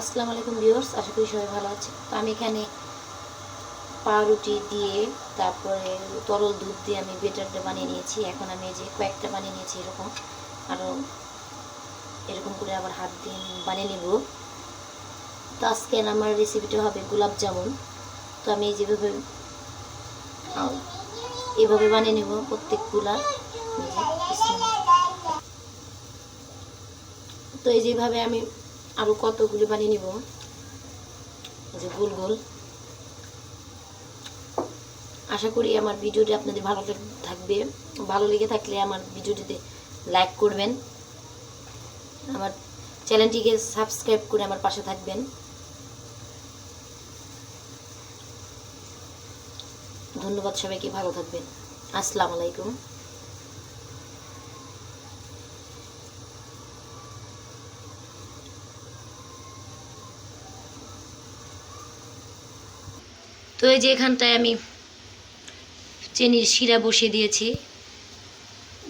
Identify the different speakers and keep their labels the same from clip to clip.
Speaker 1: আসসালামু আলাইকুম ভিউয়ার্স, আশা করি সবাই ভালো আছে তো আমি এখানে পাউরুটি দিয়ে, তারপরে তরল দুধ দিয়ে আমি বেটারটা বানিয়ে নিয়েছি। এখন আমি যে কয়েকটা বানিয়ে নিয়েছি এরকম। আরও এরকম করে আবার হাত দিয়ে বানিয়ে নেব। তো আজকে আমার রেসিপিটা হবে গোলাপ জামুন। তো আমি যেভাবে এভাবে বানিয়ে নেব প্রত্যেকগুলা। তো এই যেভাবে আমি আরও কতগুলি বানিয়ে নিব? যে গোল গোল। আশা করি আমার ভিডিওটি আপনাদের ভালো থাকবে। ভালো লেগে থাকলে আমার ভিডিওটিতে লাইক করবেন। আমার চ্যানেলটিকে সাবস্ক্রাইব করে আমার পাশে থাকবেন। ধন্যবাদ সবাইকে, ভালো থাকবেন। আসসালামু আলাইকুম। তো এই যে এখানটায় আমি চিনির শিরা বসিয়ে দিয়েছি।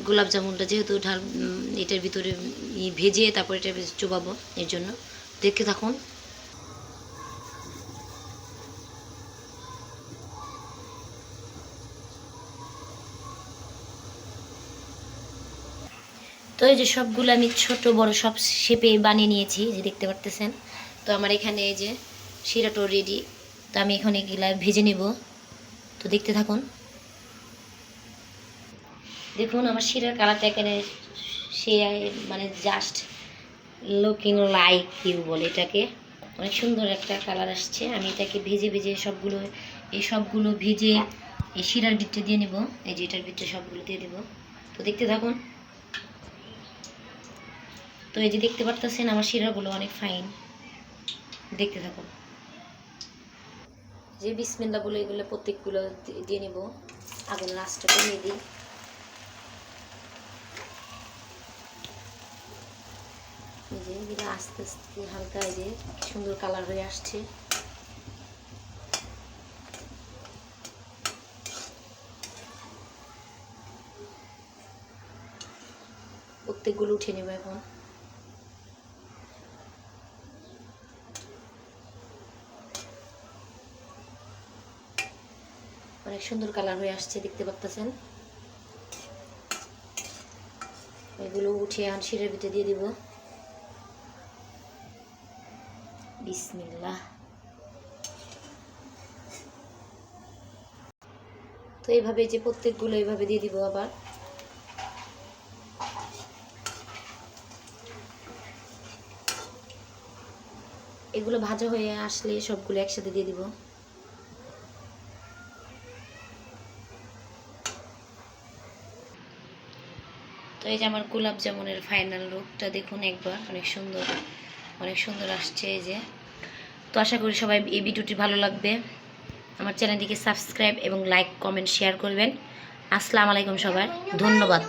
Speaker 1: গোলাপ জামুনটা যেহেতু ঢাল এটার ভিতরে ভেজে তারপর এটা চোবাবো এর জন্য। দেখতে থাকুন। তো এই যে সবগুলো আমি ছোট, বড় সব শেপে বানিয়ে নিয়েছি যে দেখতে পারতেছেন। তো আমার এখানে এই যে শিরাটাও রেডি তো আমি এখন এগুলা ভেজে নেব। তো দেখতে থাকুন। দেখুন, আমার শিরার কালারটা এখানে সে মানে জাস্ট লুকিং লাইক ইউ বলে এটাকে। অনেক সুন্দর একটা কালার আসছে। আমি এটাকে ভেজে ভেজে সবগুলো, এই সবগুলো ভেজে এই শিরার ভিতরে দিয়ে নেব। এই যে এটার ভিতরে সবগুলো দিয়ে দেবো। তো দেখতে থাকুন। তো এই যে দেখতে পারতেছেন, আমার শিরাগুলো অনেক ফাইন দেখতে থাকুন। যে বিসমিল্লা বলে এগুলো প্রত্যেকগুলো দিয়ে নিব। আগুন লাস্টটা কমিয়ে দিই। এগুলো আস্তে আস্তে হালকা যে সুন্দর কালার হয়ে আসছে। প্রত্যেকগুলো উঠে নেব এখন। অনেক সুন্দর কালার হয়ে আসছে, দেখতে পাচ্ছেন এগুলো উঠিয়ে আন শিরের ভিতরে দিয়ে দিব। বিসমিল্লাহ। তো এইভাবে যে প্রত্যেকগুলো এইভাবে দিয়ে দিব আবার। এগুলো ভাজা হয়ে আসলে সবগুলো একসাথে দিয়ে দিব। তো এই যে আমার গোলাপ জামুনের ফাইনাল লুকটা দেখুন একবার, অনেক সুন্দর অনেক সুন্দর আসছে এই যে। তো আশা করি সবাই এই ভিডিওটি ভালো লাগবে। আমার চ্যানেলটিকে সাবস্ক্রাইব এবং লাইক কমেন্ট শেয়ার করবেন। আসসালামু আলাইকুম সবার, ধন্যবাদ।